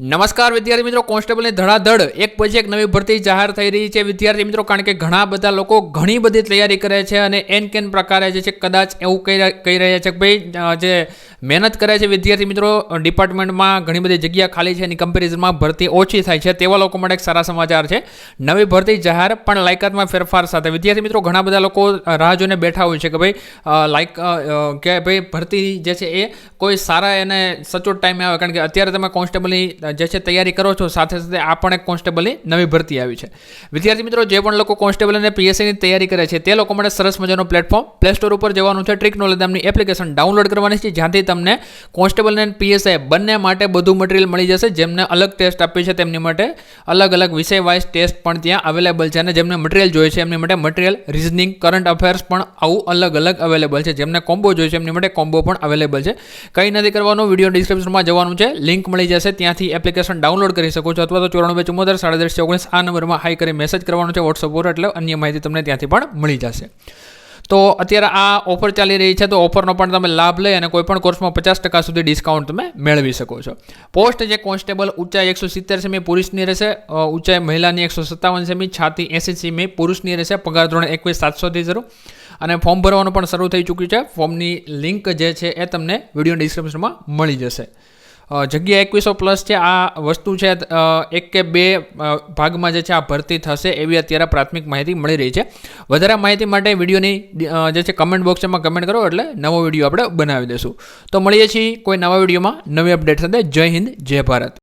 નમસ્કાર વિદ્યાર્થી મિત્રો, કોન્સ્ટેબલની ધડાધડ. એક પછી એક નવી ભરતી જાહેર થઈ રહી છે વિદ્યાર્થી મિત્રો, કારણ કે ઘણા બધા લોકો ઘણી બધી તૈયારી કરે છે અને એન કેન પ્રકારે જે છે કદાચ એવું કહી કહી રહ્યા છે કે ભાઈ જે મહેનત કરે છે વિદ્યાર્થી મિત્રો. ડિપાર્ટમેન્ટમાં ઘણી બધી જગ્યા ખાલી છે એની કમ્પેરિઝનમાં ભરતી ઓછી થાય છે. તેવા લોકો માટે એક સારા સમાચાર છે. નવી ભરતી જાહેર, પણ લાયકાતમાં ફેરફાર સાથે. વિદ્યાર્થી મિત્રો, ઘણા બધા લોકો રાહ જોઈને બેઠા હોય છે કે ભાઈ લાયક કે ભાઈ, ભરતી જે છે એ કોઈ સારા એને સચોટ ટાઈમે આવે. કારણ કે અત્યારે તમે કોન્સ્ટેબલની જે છે તૈયારી કરો છો, સાથે સાથે આ પણ એક કોન્સ્ટેબલની નવી ભરતી આવી છે. વિદ્યાર્થી મિત્રો, જે પણ લોકો કોન્સ્ટેબલ અને પીએસસીની તૈયારી કરે છે, તે લોકો માટે સરસ મજાનું પ્લેટફોર્મ પ્લે સ્ટોર ઉપર જવાનું છે. ટ્રિક નોલેજ નામની એપ્લિકેશન ડાઉનલોડ કરવાની છે. જ્યાંથી તમને કોન્સ્ટેબલ અને પીએસઆઈ બંને માટે બધું મટીરિયલ મળી જશે, જેમને અલગ ટેસ્ટ આપી છે તેમની માટે અલગ અલગ વિષય વાઇઝ ટેસ્ટ પણ ત્યાં અવેલેબલ છે અને જેમને મટીરિયલ જોઈએ છે એમની માટે મટીરિયલ રિઝનિંગ કરંટ અફેર્સ પણ આવું અલગ અલગ અવેલેબલ છે. જેમને કોમ્બો જોઈએ છે એમની માટે કોમ્બો પણ અવેલેબલ છે. કંઈ નથી કરવાનું વીડિયો ડિસ્ક્રિપ્શનમાં જવાનું છે લિંક મળી જશે, ત્યાંથી એપ્લિકેશન ડાઉનલોડ કરી શકો છો અથવા તો ચોરાણું બે ચુમ્મોતેર, સાડા ઓગણીસ, આ નંબરમાં હાઈ કરી મેસેજ કરવાનો છે વોટ્સઅપ પર એટલે અન્ય માહિતી તમને ત્યાંથી પણ મળી જશે. તો અત્યારે આ ઓફર ચાલી રહી છે, તો ઓફરનો પણ તમે લાભ લઈ અને કોઈ પણ કોર્સમાં પચાસ ટકા સુધી ડિસ્કાઉન્ટ તમે મેળવી શકો છો. પોસ્ટ જે કોન્સ્ટેબલ ઊંચાઈ એકસો સિત્તેર સેમી પુરુષની રહેશે ઊંચાઈ મહિલાની એકસો સત્તાવન સેમી, છાતી એંસી સેમી પુરુષની રહેશે, પગાર ધોરણ એકવીસ સાતસોથી શરૂ. અને ફોર્મ ભરવાનું પણ શરૂ થઈ ચૂક્યું છે. ફોર્મની લિંક જે છે એ તમને વીડિયો ડિસ્ક્રિપ્શનમાં મળી જશે. જગ્યા એકવીસો પ્લસ છે. આ વસ્તુ છે એક કે બે ભાગમાં જે છે આ ભરતી થશે એવી અત્યારે પ્રાથમિક માહિતી મળી રહી છે. વધારે માહિતી માટે વિડીયોની જે છે કમેન્ટ બોક્સમાં કમેન્ટ કરો એટલે નવો વીડિયો આપણે બનાવી દઈશું. તો મળીએ છીએ કોઈ નવા વિડીયોમાં. નવી અપડેટ સાથે જય હિન્દ, જય ભારત.